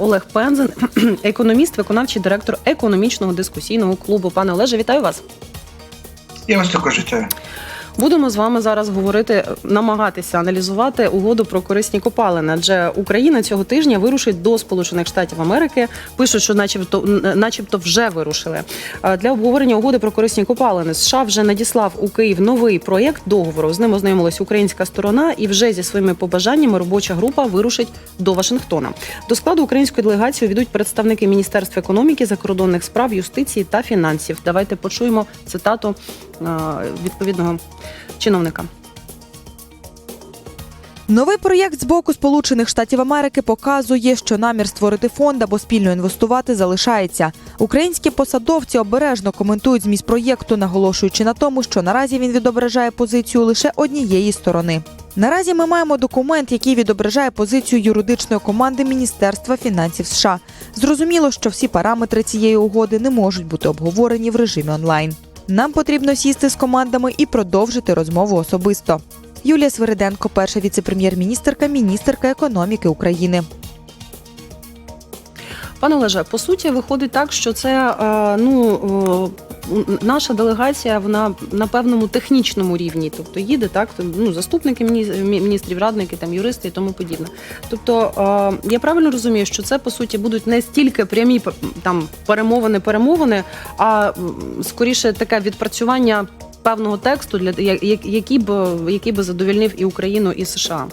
Олег Пензен, економіст, виконавчий директор економічного дискусійного клубу. Пане Олеже, вітаю вас. Я вас також вітаю. Будемо з вами зараз говорити, намагатися аналізувати угоду про корисні копалини. Адже Україна цього тижня вирушить до Сполучених Штатів Америки. Пишуть, що начебто, начебто вже вирушили. Для обговорення угоди про корисні копалини США вже надіслав у Київ новий проєкт договору. З ним ознайомилась українська сторона, і вже зі своїми побажаннями робоча група вирушить до Вашингтона. До складу української делегації увійдуть представники Міністерства економіки, закордонних справ, юстиції та фінансів. Давайте почуємо цитату відповідного чиновника. Новий проєкт з боку Сполучених Штатів Америки показує, що намір створити фонд або спільно інвестувати залишається. Українські посадовці обережно коментують зміст проєкту, наголошуючи на тому, що наразі він відображає позицію лише однієї сторони. Наразі ми маємо документ, який відображає позицію юридичної команди Міністерства фінансів США. Зрозуміло, що всі параметри цієї угоди не можуть бути обговорені в режимі онлайн. Нам потрібно сісти з командами і продовжити розмову особисто. Юлія Свириденко, перша віце-прем'єр-міністерка, міністерка економіки України. Пане Олеже, по суті, виходить так, що це е, ну. е, Наша делегація вона на певному технічному рівні, тобто їде так, ну заступники міні- міністрів, радники, там юристи і тому подібне. Тобто е, я правильно розумію, що це по суті будуть не стільки прямі там перемовини, перемовини, а скоріше таке відпрацювання певного тексту, для який б який би задовільнив і Україну, і США.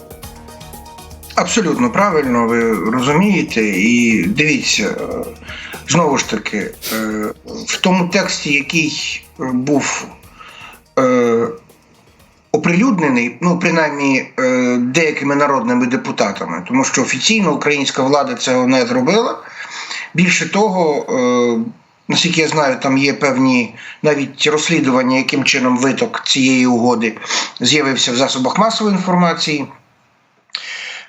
Абсолютно правильно, ви розумієте. І дивіться, е, знову ж таки, е, в тому тексті, який е, був оприлюднений, ну, принаймні, деякими народними депутатами, тому що офіційно українська влада цього не зробила. Більше того, наскільки я знаю, там є певні навіть розслідування, яким чином виток цієї угоди з'явився в засобах масової інформації.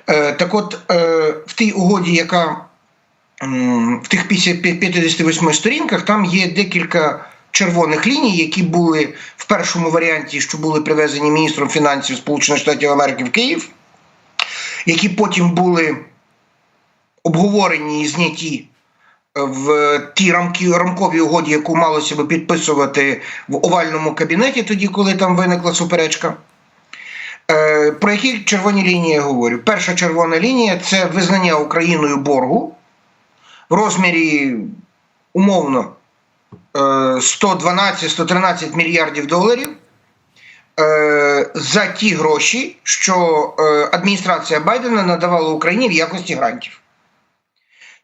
Е, Так от, е, в тій угоді, яка в тих 50 58 сторінках, там є декілька червоних ліній, які були в першому варіанті, що були привезені міністром фінансів Сполучених Штатів Америки в Київ, які потім були обговорені і зняті в тій рамки, рамковій угоді, яку малося би підписувати в овальному кабінеті, тоді, коли там виникла суперечка. Е, Про які червоні лінії я говорю? Перша червона лінія це визнання Україною боргу в розмірі умовно е, 112-113 мільярдів доларів е, за ті гроші, що е, адміністрація Байдена надавала Україні в якості грантів.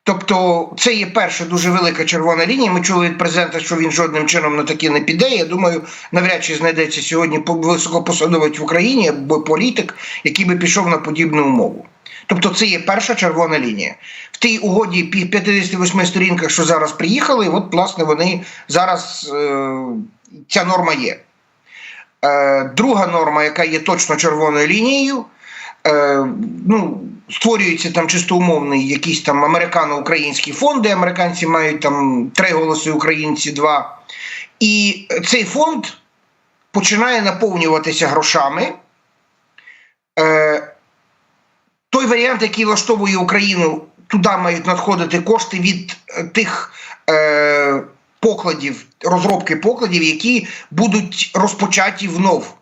Тобто це є перша дуже велика червона лінія. Ми чули від президента, що він жодним чином на такі не піде. Я думаю, навряд чи знайдеться сьогодні по- високопосадовець в Україні або політик, який би пішов на подібну умову. Тобто це є перша червона лінія. В тій угоді пі- 58 сторінках, що зараз приїхали, от, власне, вони зараз е, ця норма є. Е, друга норма, яка є точно червоною лінією, е, ну, створюється там чисто умовний якийсь там американо-український фонд, де американці мають там три голоси, українці два. І цей фонд починає наповнюватися грошами. Е, той варіант, який влаштовує Україну, туди мають надходити кошти від е, тих е, покладів, розробки покладів, які будуть розпочаті внов.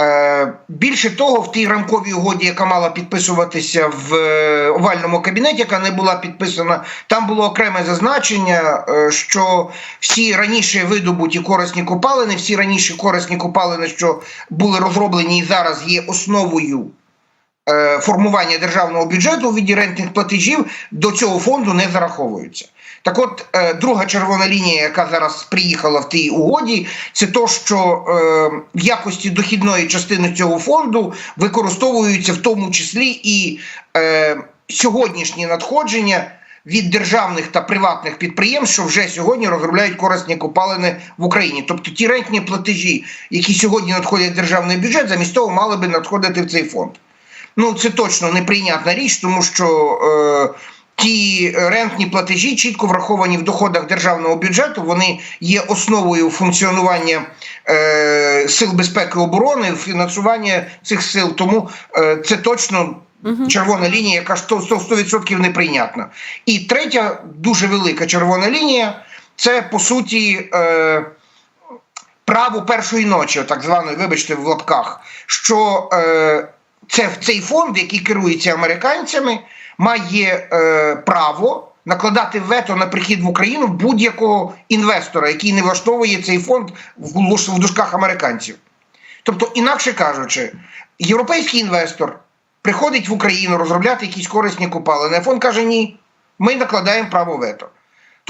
Е, Більше того, в тій рамковій угоді, яка мала підписуватися в е, овальному кабінеті, яка не була підписана, там було окреме зазначення, е, що всі раніше видобуті корисні копалини, всі раніше корисні копалини, що були розроблені і зараз є основою формування державного бюджету у віді рентних платежів, до цього фонду не зараховуються. Так от, е, друга червона лінія, яка зараз приїхала в тій угоді, це то, що е, в якості дохідної частини цього фонду використовуються в тому числі і е, сьогоднішні надходження від державних та приватних підприємств, що вже сьогодні розробляють корисні копалини в Україні. Тобто ті рентні платежі, які сьогодні надходять в державний бюджет, замість того мали би надходити в цей фонд. Ну, це точно неприйнятна річ, тому що. Е, Ті рентні платежі чітко враховані в доходах державного бюджету. Вони є основою функціонування е, сил безпеки і оборони, фінансування цих сил. Тому е, це точно червона лінія, яка 100%, 100% неприйнятна. І третя дуже велика червона лінія це по суті. Е, право першої ночі, так званої, вибачте, в лапках, що е, це цей фонд, який керується американцями, має е, право накладати вето на прихід в Україну будь-якого інвестора, який не влаштовує цей фонд в, в дужках американців. Тобто, інакше кажучи, європейський інвестор приходить в Україну розробляти якісь корисні купалини, а фонд каже: ні, ми накладаємо право вето.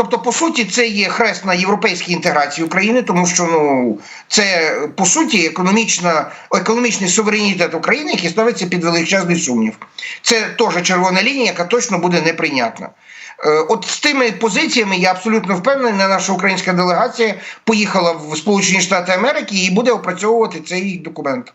Тобто, по суті, це є хрест на європейській інтеграції України, тому що ну це по суті економічна, економічний суверенітет України, який ставиться під величезний сумнів. Це теж червона лінія, яка точно буде неприйнятна. Е, От з тими позиціями я абсолютно впевнений, наша українська делегація поїхала в Сполучені Штати Америки і буде опрацьовувати цей документ.